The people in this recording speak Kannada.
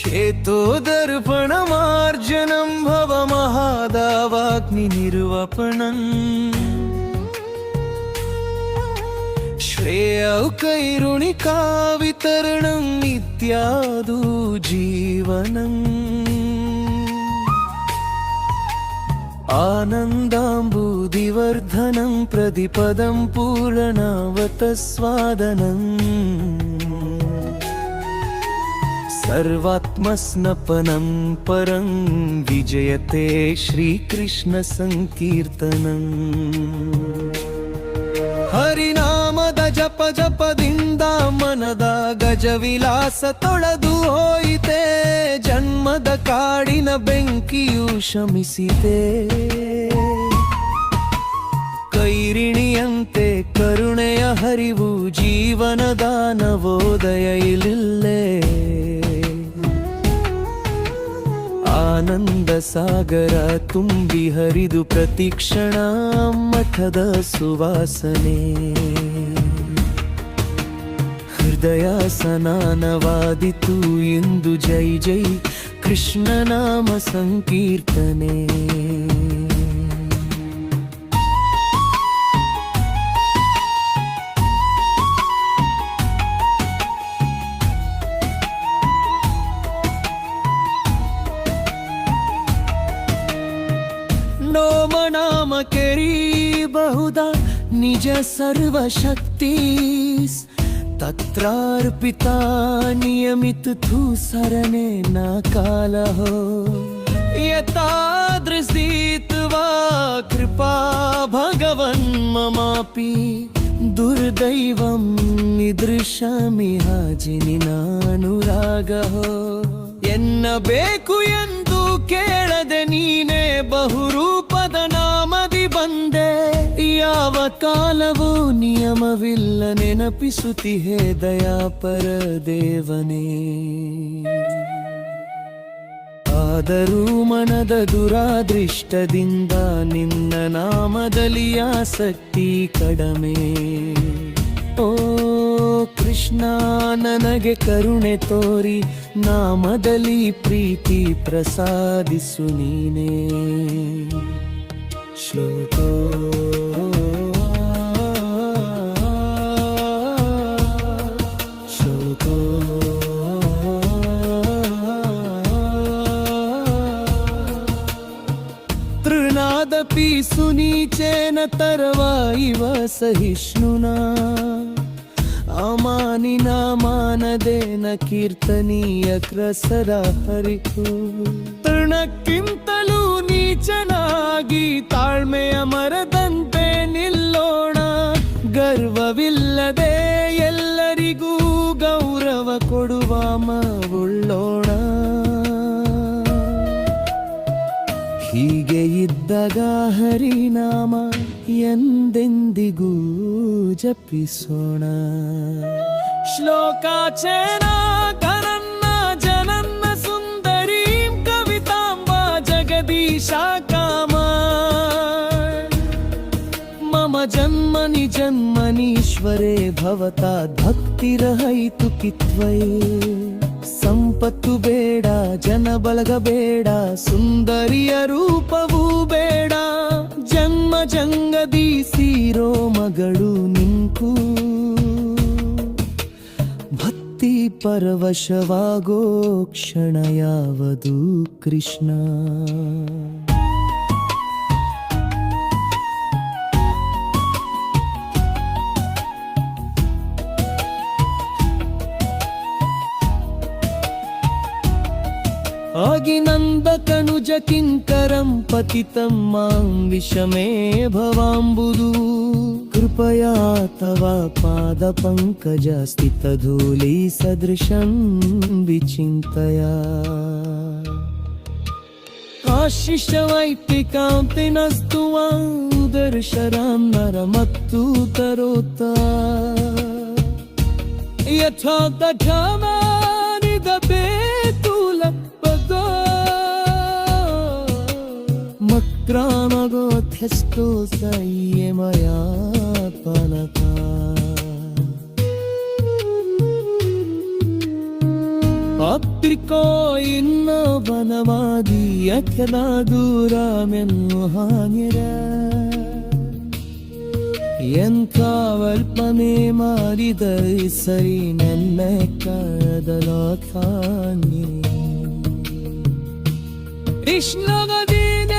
चेतोदर्पणमार्जनं भवमहादावाग्निनिर्वपणम् श्रेयौकैरुणिकावितरणम् इत्यादु जीवनम् आनन्दाम्बुदिवर्धनं प्रतिपदं पूर्णावतस्वादनम् सर्वात्मस्नपनं परं विजयते श्रीकृष्णसङ्कीर्तनम् ಹರಿನಾಮದ ಜಪ ಜಪದಿಂದ ಮನದ ಗಜವಿಲಾಸ ತೊಳೆದು ಹೋಯಿತೆ ಜನ್ಮದ ಕಾಡಿನ ಬೆಂಕಿಯು ಶಮಿಸಿದೆ ಕೈರಿಣಿಯಂತೆ ಕರುಣೆಯ ಹರಿವು ಜೀವನದ ನವೋದಯ ಇಲಿಲ್ಲೇ ಆನಂದ ಸಾಗರ ತುಂಬಿ ಹರಿದು ಪ್ರತಿಕ್ಷಣ ಮಠದ ಸುವಾಸನೆ. ಹೃದಯ ಸನಾನವಾದಿತು ಎಂದು ಜೈ ಜೈ ಕೃಷ್ಣ ನಾಮ ಸಂಕೀರ್ತನೆ. ಕೆರೀಬಹುದ ನಿಜ ಸರ್ವಶಕ್ತಿ तत्रार्पिता नियमित थू सरने न कालः यतादृशीत्वा कृपा भगवन् ममापि दुर्दैवं निदृशमिह ಜಿನಿನಾನುರಾಗಃ ಎನ್ನಬೇಕು ಎಂದು ಕೇಳದೆ ನೀನೇ ಬಹುರೂಪದ ನಾಮದಿ ಬಂದೆ ಯಾವ ಕಾಲವೂ ನಿಯಮವಿಲ್ಲ, ನೆನಪಿಸುತ್ತಿಹೇ ದಯಾಪರ ದೇವನೇ ಆದರೂ ಮನದ ದುರಾದೃಷ್ಟದಿಂದ ನಿನ್ನ ನಾಮದಲ್ಲಿ ಆಸಕ್ತಿ ಕಡಮೆ. ಓ ಕೃಷ್ಣ, ನನಗೆ ಕರುಣೆ ತೋರಿ, ನಾಮದಲ್ಲಿ ಪ್ರೀತಿ ಪ್ರಸಾದಿಸು ನೀನೇ. ಶ್ಲೋಕೋ నాదపి సునీచేన తర్వాయివ సహిష్ణునా ಅಮಾನಿನ ಮಾನದೇನ ಕೀರ್ತನೀಯ ಕ್ರಸರ ಹರಿತು. ತೃಣಕ್ಕಿಂತಲೂ ನೀಚನಾಗಿ ತಾಳ್ಮೆಯ ಮರದಂತೆ ನಿಲ್ಲೋಣ. ಗರ್ವವಿಲ್ಲದೆ ಎಲ್ಲರಿಗೂ ಗೌರವ ಕೊಡುವ ಮಾವುಳ. ಹೀಗೆ ಇದ್ದಾಗ ಹರಿನಾಮ ಎಂದೆಂದಿಗೂ ಜಪಿಸೋಣ. ಶ್ಲೋಕಾಚೇನ ಕರನ್ನ ಜನನ್ನ ಸುಂದರೀಂ ಕವಿತಾಂಬ ಜಗದೀಶ ಕಾಮ. ಮಮ ಜನ್ಮನಿ ಜನ್ಮನೀಶ್ವರೇ ಭವತಾ ಭಕ್ತಿರಹೈತು ಕಿತ್ವೈ ಸಂಪತ್ತು ಬೇಡ, ಜನ ಬಳಗ ಬೇಡ, ಸುಂದರಿಯ ರೂಪವೂ ಬೇಡ. ಜನ್ಮ ಜಂಗದಿ ಸೀರೋ ಮಗಳು ನಿಂಕು. ಭಕ್ತಿ ಪರವಶವಾಗೋ ಕ್ಷಣ ಯಾವುದು ಕೃಷ್ಣ. आगिनन्दकनुज किङ्करं पतितं मां विषमे भवाम्बुदु कृपया तव पादपङ्कज स्थितधूली सदृशं विचिन्तया आशिषवैपिकान्तिनस्तु दर्शरां नरमत्तु तरोता यथा दठमानि Hristosa je moja panata ಅಪ್ಪಿಕೋ ಇನ್ನ ಬನವಾದಿ ಅಕ್ಕನ ದೂರ ಮೆನ್ನು ಹಾನಿರ ಎಂಥವಲ್ಪನೆ ಮಾರಿದ ಸರಿ ನನ್ನ ಕಳೆದಲೋ ಕಾನಿ ಕೃಷ್ಣಗದೇನ